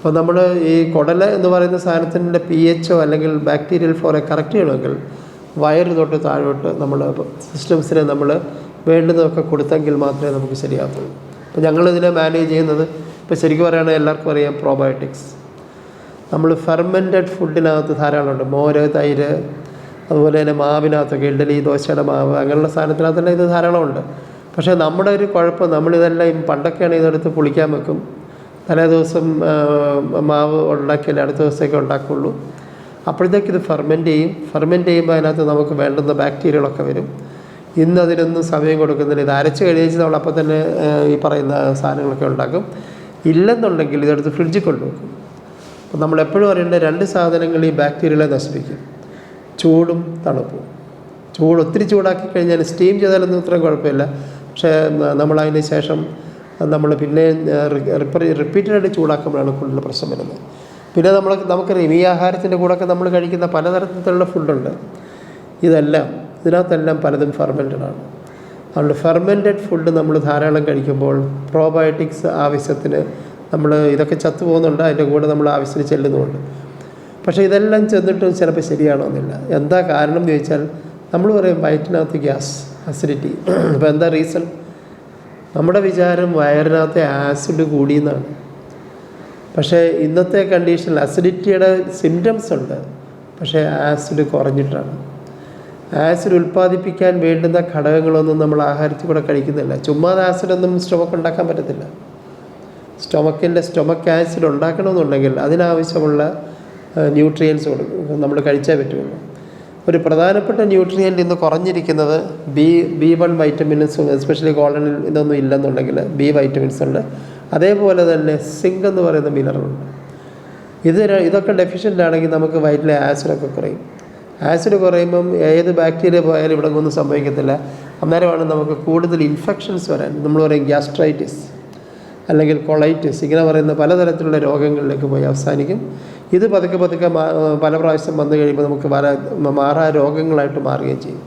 അപ്പോൾ നമ്മൾ ഈ കുടൽ എന്ന് പറയുന്ന സാധനത്തിന്റെ പി എച്ച് ഒ അല്ലെങ്കിൽ ബാക്ടീരിയൽ ഫ്ലോറെ കറക്റ്റ് ചെയ്യണമെങ്കിൽ വയറ് തൊട്ട് താഴോട്ട് നമ്മൾ സിസ്റ്റംസിനെ നമ്മൾ വേണ്ടുന്നതൊക്കെ കൊടുത്തെങ്കിൽ മാത്രമേ നമുക്ക് ശരിയാക്കുള്ളൂ അപ്പോൾ ഞങ്ങളിതിനെ മാനേജ് ചെയ്യുന്നത് ഇപ്പോൾ ശരിക്കും പറയുകയാണെങ്കിൽ എല്ലാവർക്കും അറിയാം പ്രോബയോട്ടിക്സ് നമ്മൾ ഫെർമെന്റഡ് ഫുഡിനകത്ത് ധാരാളമുണ്ട്. മോര് തൈര് അതുപോലെ തന്നെ മാവിനകത്തൊക്കെ ഇഡലി ദോശയുടെ മാവ് അങ്ങനെയുള്ള സാധനത്തിനകത്തെല്ലാം ഇത് ധാരാളമുണ്ട്. പക്ഷേ നമ്മുടെ ഒരു കുഴപ്പം നമ്മളിതെല്ലാം പണ്ടൊക്കെയാണ് ഇതെടുത്ത് പുളിക്കാൻ വെക്കും. തലേ ദിവസം മാവ് ഉണ്ടാക്കിയാലേ അടുത്ത ദിവസത്തേക്ക് ഉണ്ടാക്കുകയുള്ളൂ അപ്പോഴത്തേക്ക് ഇത് ഫെർമെന്റ് ചെയ്യും. ഫെർമെന്റ് ചെയ്യുമ്പോൾ അതിനകത്ത് നമുക്ക് വേണ്ടുന്ന ബാക്ടീരിയകളൊക്കെ വരും. ഇന്ന് അതിനൊന്നും സമയം കൊടുക്കുന്നില്ല. ഇത് അരച്ച് കഴിച്ച് നമ്മൾ അപ്പം തന്നെ ഈ പറയുന്ന സാധനങ്ങളൊക്കെ ഉണ്ടാക്കും. ഇല്ലെന്നുണ്ടെങ്കിൽ ഇതെടുത്ത് ഫ്രിഡ്ജിൽ കൊണ്ടുവെക്കും. അപ്പം നമ്മൾ എപ്പോഴും അറിയേണ്ട രണ്ട് സാധനങ്ങൾ ഈ ബാക്ടീരിയകളെ നശിപ്പിക്കും. ചൂടും തണുപ്പും. ചൂട് ഒത്തിരി ചൂടാക്കി കഴിഞ്ഞാൽ സ്റ്റീം ചെയ്താലൊന്നും ഇത്രയും കുഴപ്പമില്ല. പക്ഷേ നമ്മൾ അതിന് ശേഷം നമ്മൾ പിന്നെ റിപ്പീറ്റഡായിട്ട് ചൂടാക്കുമ്പോഴാണ് കൂടുതൽ പ്രശ്നം വരുന്നത്. പിന്നെ നമ്മൾ നമുക്കറിയാം ഈ ആഹാരത്തിന്റെ കൂടെയൊക്കെ നമ്മൾ കഴിക്കുന്ന പലതരത്തിലുള്ള ഫുഡുണ്ട്. ഇതെല്ലാം ഇതിനകത്തെല്ലാം പലതും ഫെർമെന്റഡ് ആണ്. അതുകൊണ്ട് ഫെർമെന്റഡ് ഫുഡ് നമ്മൾ ധാരാളം കഴിക്കുമ്പോൾ പ്രോബയോട്ടിക്സ് ആവശ്യത്തിന് നമ്മൾ ഇതൊക്കെ ചത്തു പോകുന്നുണ്ട് അതിന്റെ കൂടെ നമ്മൾ ആവശ്യത്തിന് ചെല്ലുന്നുമുണ്ട്. പക്ഷേ ഇതെല്ലാം ചെന്നിട്ടും ചിലപ്പോൾ ശരിയാണോന്നില്ല എന്താ കാരണം എന്ന് ചോദിച്ചാൽ നമ്മൾ പറയും വയറ്റിനകത്ത് ഗ്യാസ് അസിഡിറ്റി അപ്പോൾ എന്താ റീസൺ നമ്മുടെ വിചാരം വയറിനകത്തെ ആസിഡ് കൂടിയെന്നാണ്. പക്ഷേ ഇന്നത്തെ കണ്ടീഷനിൽ അസിഡിറ്റിയുടെ സിംറ്റംസ് ഉണ്ട്. പക്ഷേ ആസിഡ് കുറഞ്ഞിട്ടാണ്. ആസിഡ് ഉൽപ്പാദിപ്പിക്കാൻ വേണ്ടുന്ന ഘടകങ്ങളൊന്നും നമ്മൾ ആഹാരത്തിൽ കൂടെ കഴിക്കുന്നില്ല. ചുമ്മാതെ ആസിഡൊന്നും സ്റ്റൊമക്ക് ഉണ്ടാക്കാൻ പറ്റത്തില്ല. സ്റ്റൊമക്കിന്റെ സ്റ്റൊമക്ക് ആസിഡ് ഉണ്ടാക്കണമെന്നുണ്ടെങ്കിൽ അതിനാവശ്യമുള്ള ന്യൂട്രിയൻസ് കൊടുക്കും. നമ്മൾ കഴിച്ചേ പറ്റുള്ളൂ. ഒരു പ്രധാനപ്പെട്ട ന്യൂട്രിയന്റ് ഇന്ന് കുറഞ്ഞിരിക്കുന്നത് ബി ബി വൺ വൈറ്റമിൻസും എസ്പെഷ്യലി ഗോൾഡനിൽ ഇതൊന്നും ഇല്ലെന്നുണ്ടെങ്കിൽ ബി വൈറ്റമിൻസ് ഉണ്ട്. അതേപോലെ തന്നെ സിങ്ക് എന്ന് പറയുന്ന മിനറലുണ്ട് ഇത് ഇതൊക്കെ ഡെഫിഷ്യന്റ് ആണെങ്കിൽ നമുക്ക് വയറ്റിലെ ആസിഡൊക്കെ കുറയും. ആസിഡ് കുറയുമ്പം ഏത് ബാക്ടീരിയ പോയാലും ഇവിടെ ഒന്നും സംഭവിക്കത്തില്ല. അന്നേരമാണ് നമുക്ക് കൂടുതൽ ഇൻഫെക്ഷൻസ് വരാൻ. നമ്മൾ പറയും ഗ്യാസ്ട്രൈറ്റിസ് അല്ലെങ്കിൽ കൊളൈറ്റിസ് ഇങ്ങനെ പറയുന്ന പലതരത്തിലുള്ള രോഗങ്ങളിലേക്ക് പോയി അവസാനിക്കും. ഇത് പതുക്കെ പതുക്കെ പല പ്രാവശ്യം വന്നു കഴിയുമ്പോൾ നമുക്ക് പല മാറാ രോഗങ്ങളായിട്ട് മാറുകയും ചെയ്യും.